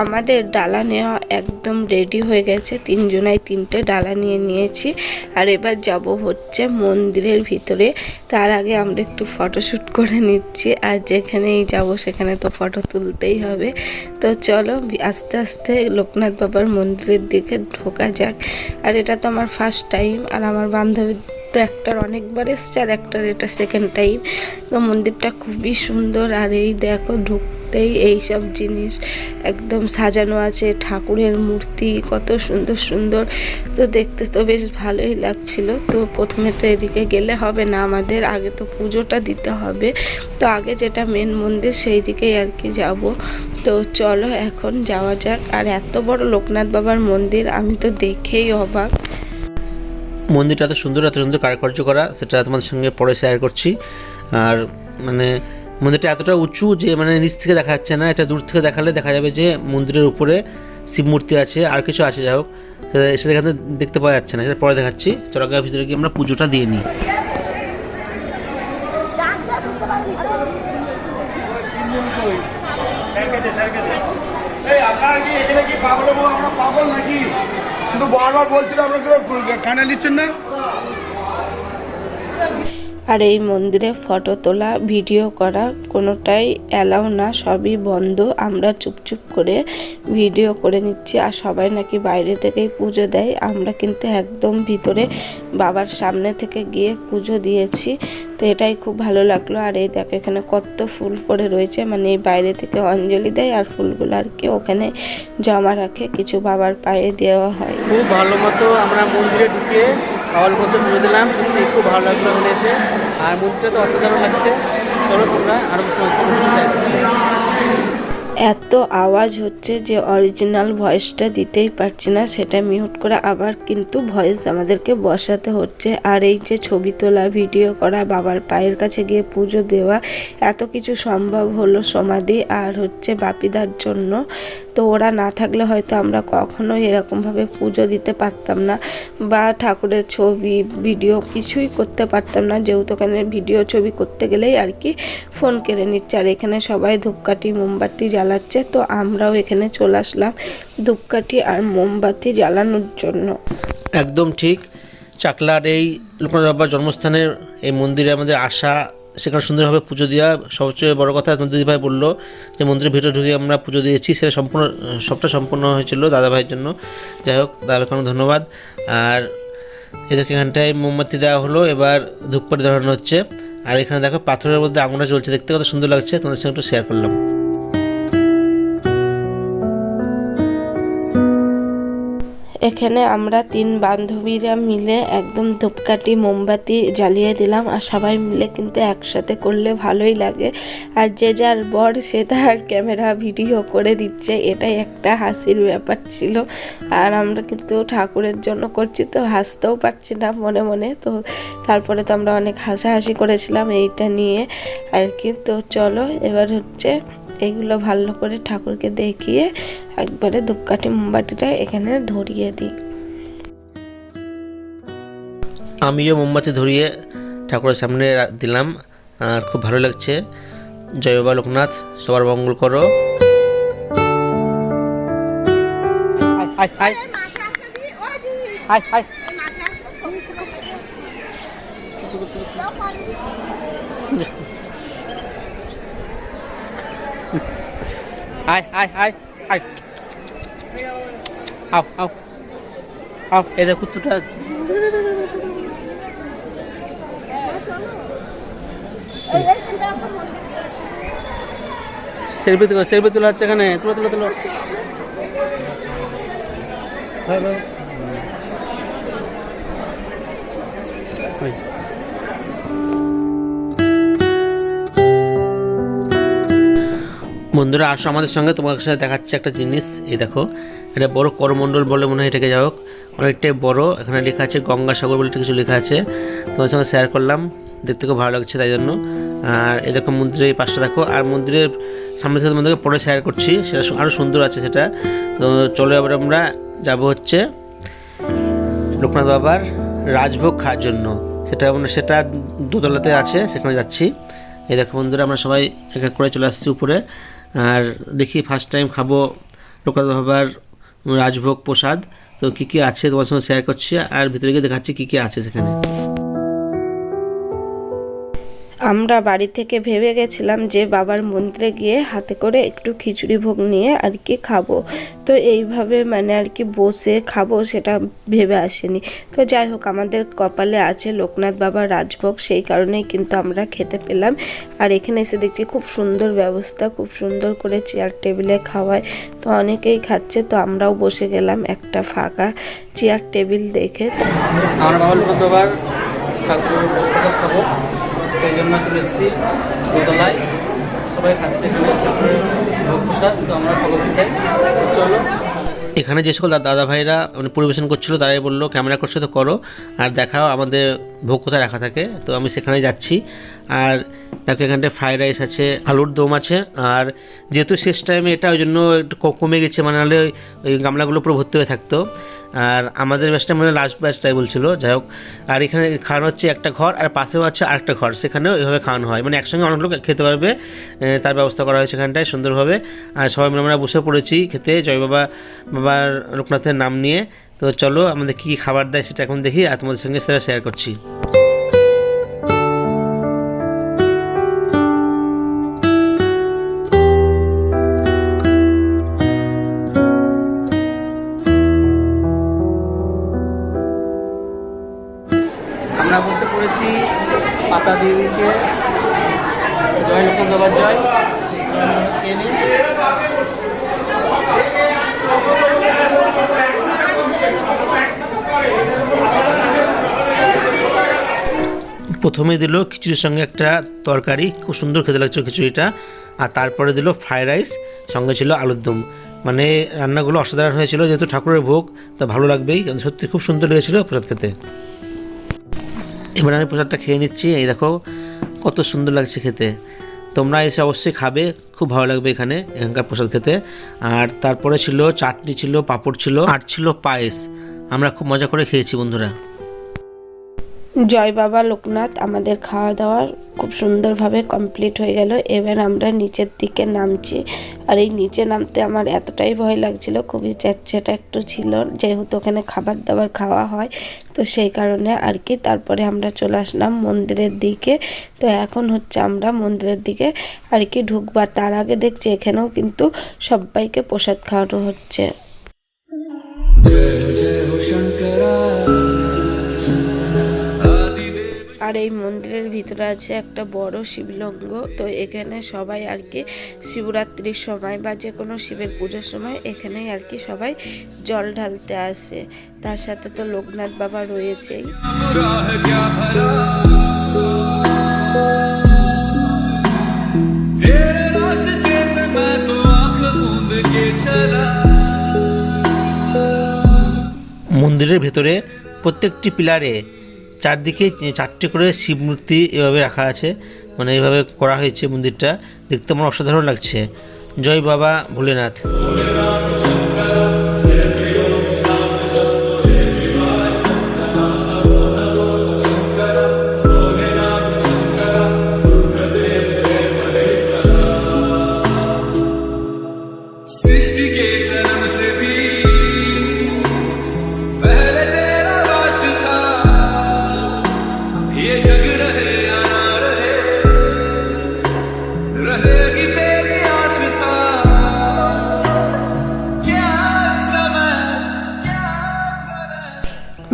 আমাদের ডালা নেওয়া একদম রেডি হয়ে গেছে। তিনজনাই তিনটে ডালা নিয়ে নিয়েছি। আর এবার যাব হচ্ছে মন্দিরের ভিতরে। তার আগে আমরা একটু ফটোশ্যুট করে নিচ্ছি। আর যেখানেই যাব সেখানে তো ফটো তুলতেই হবে। তো চলো, আস্তে আস্তে লোকনাথ বাবার মন্দিরের দিকে ঢোকা যাক। আর এটা তো আমার ফার্স্ট টাইম আর আমার বান্ধবী তো একটার অনেকবার এসছে, আর একটার এটা সেকেন্ড টাইম তো মন্দিরটা খুবই সুন্দর। আর এই দেখো ঢুকতেই এই সব জিনিস একদম সাজানো আছে। ঠাকুরের মূর্তি কত সুন্দর সুন্দর। তো দেখতে তো বেশ ভালোই লাগছিল। তো প্রথমে তো এদিকে গেলে হবে না, আমাদের আগে তো পুজোটা দিতে হবে। তো আগে যেটা মেন মন্দির সেই দিকেই আর কি যাব। তো চলো এখন যাওয়া যাক। আর এত বড় লোকনাথ বাবার মন্দির, আমি তো দেখেই অবাক। মন্দিরটা এত সুন্দর এত সুন্দর কারুকার্য করা, সেটা তোমাদের সঙ্গে পরে শেয়ার করছি। আর মানে মন্দিরটা এতটা উঁচু যে মানে নিচ থেকে দেখা যাচ্ছে না, এটা দূর থেকে দেখালে দেখা যাবে যে মন্দিরের উপরে শিব মূর্তি আছে, আর কিছু আছে, যাই হোক। সেটা- এখানে দেখতে পাওয়া যাচ্ছে না, সেটা পরে দেখাচ্ছি। চলাকার ভিতরে গিয়ে আমরা পুজোটা দিয়ে নিই। কিন্তু বারবার বলছিল আপনারা কানে নিচ্ছেন না? আর এই মন্দিরে ফটো তোলা, ভিডিও করা কোনোটাই অ্যালাউ না, সবই বন্ধ। আমরা চুপচুপ করে ভিডিও করে নিচ্ছি আর সবাই নাকি বাইরে থেকেই পুজো দেয়। আমরা কিন্তু একদম ভিতরে বাবার সামনে থেকে গিয়ে পুজো দিয়েছি। তো এটাই খুব ভালো লাগল। আর এই দেখো, এখানে কত ফুল পড়ে রয়েছে। মানে এই বাইরে থেকে অঞ্জলি দেয় আর ফুলগুলো আর কি ওখানে জমা রাখে। কিছু বাবার পায়ে দেওয়া হয়। খুব ভালো মতো আমরা মন্দিরে ঢুকে খাওয়ার মধ্যে করে দিলাম। সত্যি খুব ভালো লাগল মনে আর মুখটা তো অসাধারণ লাগছে। চলো তোমরা আরও করছি এত আওয়াজ হচ্ছে যে অরিজিনাল ভয়েসটা দিতেই পারছি না, সেটা মিউট করে আবার কিন্তু ভয়েস আমাদেরকে বসাতে হচ্ছে। আর এই যে ছবি তোলা ভিডিও করা, বাবার পায়ের কাছে গিয়ে পুজো দেওয়া, এত কিছু সম্ভব হলো সমাধি আর হচ্ছে বাপিদার জন্য। তো ওরা না থাকলে হয়তো আমরা কখনোই এরকমভাবে পুজো দিতে পারতাম না বা ঠাকুরের ছবি ভিডিও কিছুই করতে পারতাম না। যেহেতু ওখানে ভিডিও ছবি করতে গেলেই আর কি ফোন কেড়ে নিচ্ছে। আর এখানে সবাই ধূপকাঠি, মোমবাতি জ্বালাচ্ছে তো আমরাও এখানে চলে আসলাম ধূপকাঠি আর মোমবাতি জ্বালানোর জন্য। একদম ঠিক। চাকলার এই লোকনাথ বাবার জন্মস্থানের এই মন্দিরে আমাদের আসা, সেখানে সুন্দরভাবে পুজো দেওয়া সবচেয়ে বড় কথা নন্দী ভাই বলল যে মন্দিরের ভিতরে ঢুকে আমরা পুজো দিয়েছি, সেটা সম্পূর্ণ, সবটা সম্পূর্ণ হয়েছিল দাদা ভাইয়ের জন্য। যাই হোক দাদা ভাইকে অনেক ধন্যবাদ। আর এদেরকে এখানটায় মোমবাতি দেওয়া হলো, এবার ধূপকাঠি ধরানো হচ্ছে। আর এখানে দেখো, পাথরের মধ্যে আঙুলটা চলছে দেখতে কত সুন্দর লাগছে, তোমাদের সঙ্গে একটু শেয়ার করলাম। এখানে আমরা তিন বান্ধবীরা মিলে একদম ধূপকাঠি, মোমবাতি জ্বালিয়ে দিলাম আর সবাই মিলে কিন্তু একসাথে করলে ভালোই লাগে। আর যে যার বর, সে তার ক্যামেরা ভিডিও করে দিচ্ছে। এটাই একটা হাসির ব্যাপার ছিল। আর আমরা কিন্তু ঠাকুরের জন্য করছি, তো হাসতেও পারছি না মনে মনে। তো তারপরে তো আমরা অনেক হাসাহাসি করেছিলাম এইটা নিয়ে। আর কি তো চলো, এবার হচ্ছে এইগুলো ভালো করে ঠাকুরকে দেখিয়ে একবারে ধূপকাঠি মোমবাতিটা এখানে ধরিয়ে দিই। আমিও মোমবাতি ধরিয়ে ঠাকুরের সামনে দিলাম আর খুব ভালো লাগছে। জয় বাবা লোকনাথ সবার মঙ্গল করো। হাই। হাই হাই হাই হাই আও আও আও এই দেখো কুত্তুটা সেলফি তুলো সেলফি তোলা হচ্ছে এখানে তুলো তুলো তুলো ভাই। বন্ধুরা, আসো আমাদের সঙ্গে। তোমার সাথে দেখাচ্ছে একটা জিনিস। এই দেখো, এটা বড় করমণ্ডল বলে মনে হয় এটাকে, যাই হোক। অনেকটাই বড়। এখানে লেখা আছে গঙ্গাসাগর বলে কিছু লেখা আছে। তোমার সঙ্গে শেয়ার করলাম। দেখতে খুব ভালো লাগছে তাই জন্য। আর এই দেখো, মন্দিরের এই পাশটা দেখো। আর মন্দিরের সামনে থেকে তোমাদেরকে পরে শেয়ার করছি। সেটা আরও সুন্দর আছে সেটা। তো চলো এবার আমরা যাব হচ্ছে লোকনাথ বাবার রাজভোগ খাওয়ার জন্য। সেটা মানে সেটা দোতলাতে আছে, সেখানে যাচ্ছি। এই দেখো বন্ধুরা, আমরা সবাই এক এক করে চলে আসছি উপরে। আর দেখি ফার্স্ট টাইম খাব লোকাল বাবার রাজভোগ প্রসাদ। তো কী কী আছে তোমার সঙ্গে শেয়ার করছি, আর ভিতরে গিয়ে দেখাচ্ছি কী কী আছে সেখানে। আমরা বাড়ি থেকে ভেবে গেছিলাম যে বাবার মন্দিরে গিয়ে হাতে করে একটু খিচুড়ি ভোগ নিয়ে আর কি খাব। তো এইভাবে মানে আর কি বসে খাব সেটা ভেবে আসেনি। তো যাই হোক, আমাদের কপালে আছে লোকনাথ বাবার রাজভোগ, সেই কারণেই কিন্তু আমরা খেতে পেলাম। আর এখানে এসে দেখছি খুব সুন্দর ব্যবস্থা, খুব সুন্দর করে চেয়ার টেবিলে খাওয়ায়। তো অনেকেই খাচ্ছে, তো আমরাও বসে গেলাম একটা ফাঁকা চেয়ার টেবিল দেখে। দোতলায় সবাই খাচ্ছে এখানে এখানে যে সকল দাদা ভাইরা মানে পরিবেশন করছিল, তারাই বলল, ক্যামেরা করছে তো করো, আর দেখাও, আমাদের ভোগ কোথায় রাখা থাকে। তো আমি সেখানে যাচ্ছি। আর দেখো এখানটায় ফ্রাইড রাইস আছে, আলুর দম আছে, আর যেহেতু শেষ টাইমে এটা, ওই জন্য একটু কমে গেছে মানে নাহলে ওই গামলাগুলো পুরো ভর্তি হয়ে থাকতো। আর আমাদের ব্যাচটা মানে লাস্ট ব্যাচটাই বলছিল। যাই হোক, আর এখানে খাওয়ানো হচ্ছে একটা ঘর, আর পাশেও আছে আরেকটা ঘর। সেখানেও এইভাবে খাওয়ানো হয়। মানে একসঙ্গে অনেক লোক খেতে পারবে তার ব্যবস্থা করা হয়েছে এখানটায় সুন্দরভাবে। আর সবাই মিলে আমরা বসে পড়েছি খেতে, জয় বাবা, বাবার লোকনাথের নাম নিয়ে। তো চলো, আমাদের কী কী খাবার দেয় সেটা এখন দেখি, আর তোমাদের সঙ্গে সেটা শেয়ার করছি। নিই। প্রথমে দিল খিচুড়ির সঙ্গে একটা তরকারি, খুব সুন্দর খেতে লাগছিল খিচুড়িটা। আর তারপরে দিল ফ্রাইড রাইস, সঙ্গে ছিল আলুর দম। মানে রান্নাগুলো অসাধারণ হয়েছিল, যেহেতু ঠাকুরের ভোগ, তা ভালো লাগবেই। কারণ সত্যি খুব সুন্দর লেগেছিলো প্রসাদ খেতে। এবার আমি প্রসাদটা খেয়ে নিচ্ছি। এই দেখো, কত সুন্দর লাগছে খেতে। তোমরা এসে অবশ্যই খাবে, খুব ভালো লাগবে এখানে, এখানকার প্রসাদ খেতে। আর তারপরে ছিল চাটনি ছিল, পাঁপড় ছিল, আর ছিল পায়েস। আমরা খুব মজা করে খেয়েছি, বন্ধুরা। জয় বাবা, লোকনাথ, আমাদের খাওয়া দাওয়ার খুব সুন্দরভাবে কমপ্লিট হয়ে গেল। এবার আমরা নিচের দিকে নামছি। আর এই নিচে নামতে আমার এতটাই ভয় লাগছিল, খুবই চ্যাটচ্যাটা একটু ছিল, যেহেতু ওখানে খাবার দাবার খাওয়া হয়, তো সেই কারণে আর কি। তারপরে আমরা চলে আসলাম মন্দিরের দিকে। তো এখন হচ্ছে আমরা মন্দিরের দিকে আর কি ঢুকবার তার আগে দেখছি এখানেও কিন্তু সবাইকে প্রসাদ খাওয়ানো হচ্ছে। আর এই মন্দিরের ভিতরে আছে একটা বড় শিবলঙ্গ। তো এখানে সবাই আর কি শিবরাত্রির সময় বা যে কোনো শিবের পুজোর সময় এখানেই আর কি সবাই জল ঢালতে আসে। তার সাথে তো লোকনাথ বাবা রয়েছেই। মন্দিরের ভেতরে প্রত্যেকটি পিলারে চারদিকে চারটে করে শিব মূর্তি এভাবে রাখা আছে। মানে এভাবে করা হয়েছে মন্দিরটা। দেখতে আমার অসাধারণ লাগছে। জয় বাবা ভোলেনাথ।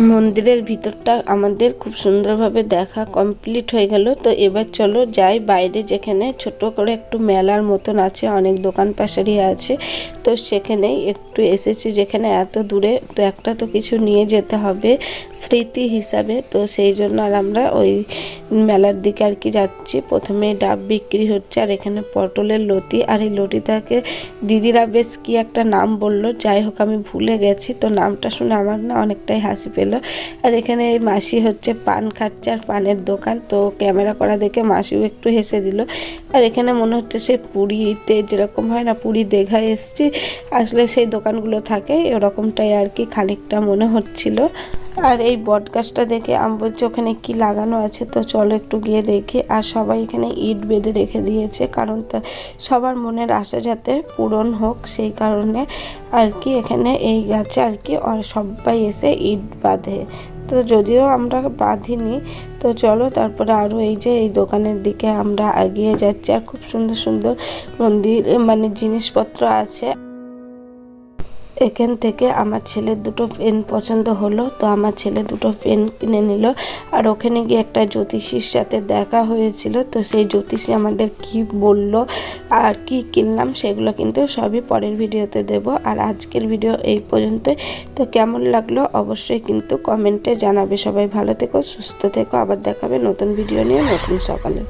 মন্দিরের ভিতরটা আমাদের খুব সুন্দরভাবে দেখা কমপ্লিট হয়ে গেল। তো এবার চলো যাই বাইরে যেখানে ছোট করে একটু মেলার মতন আছে, অনেক দোকান পাশারি আছে। তো সেখানেই একটু এসেছি যেখানে এত দূরে, তো একটা তো কিছু নিয়ে যেতে হবে স্মৃতি হিসাবে। তো সেই জন্য আর আমরা ওই মেলার দিকে আর কি যাচ্ছি। প্রথমে ডাব বিক্রি হচ্ছে আর এখানে পটলের লতি। আর এই লতিটাকে দিদিরা বেশ কি একটা নাম বলল, যাই হোক আমি ভুলে গেছি। তো নামটা শুনে আমার না অনেকটাই হাসি পেল। আর এখানে এই মাসি হচ্ছে পান খাচ্ছে আর পানের দোকান, তো ক্যামেরা করা দেখে মাসিও একটু হেসে দিল। আর এখানে মনে হচ্ছে সে পুরীতে যেরকম হয় না, পুরী দীঘায় এসছি, আসলে সেই দোকানগুলো থাকে এরকমটাই আর কি খানিকটা মনে হচ্ছিল। আর এই বটগাছটা দেখে আমি বলছি, ওখানে কি লাগানো আছে? তো চলো একটু গিয়ে দেখি। আর সবাই এখানে ইট বেঁধে রেখে দিয়েছে, কারণ সবার মনের আশা যাতে পূরণ হোক, সেই কারণে আর কি এখানে এই গাছে আর কি সবাই এসে ইট বাঁধে। তো যদিও আমরা বাঁধিনি, তো চলো তারপরে আরও এই যে এই দোকানের দিকে আমরা এগিয়ে যাচ্ছি। আর খুব সুন্দর সুন্দর মন্দির মানে জিনিসপত্র আছে। এখান থেকে আমার ছেলের দুটো পেন পছন্দ হলো, তো আমার ছেলে দুটো পেন কিনে নিল। আর ওখানে গিয়ে একটা জ্যোতিষীর সাথে দেখা হয়েছিল, তো সেই জ্যোতিষী আমাদের কি বলল আর কি কিনলাম সেগুলো কিন্তু সবই পরের ভিডিওতে দেব। আর আজকের ভিডিও এই পর্যন্তই। তো কেমন লাগল অবশ্যই কিন্তু কমেন্টে জানাবে। সবাই ভালো থেকো, সুস্থ থেকো। আবার দেখাবে নতুন ভিডিও নিয়ে নতুন সকালে।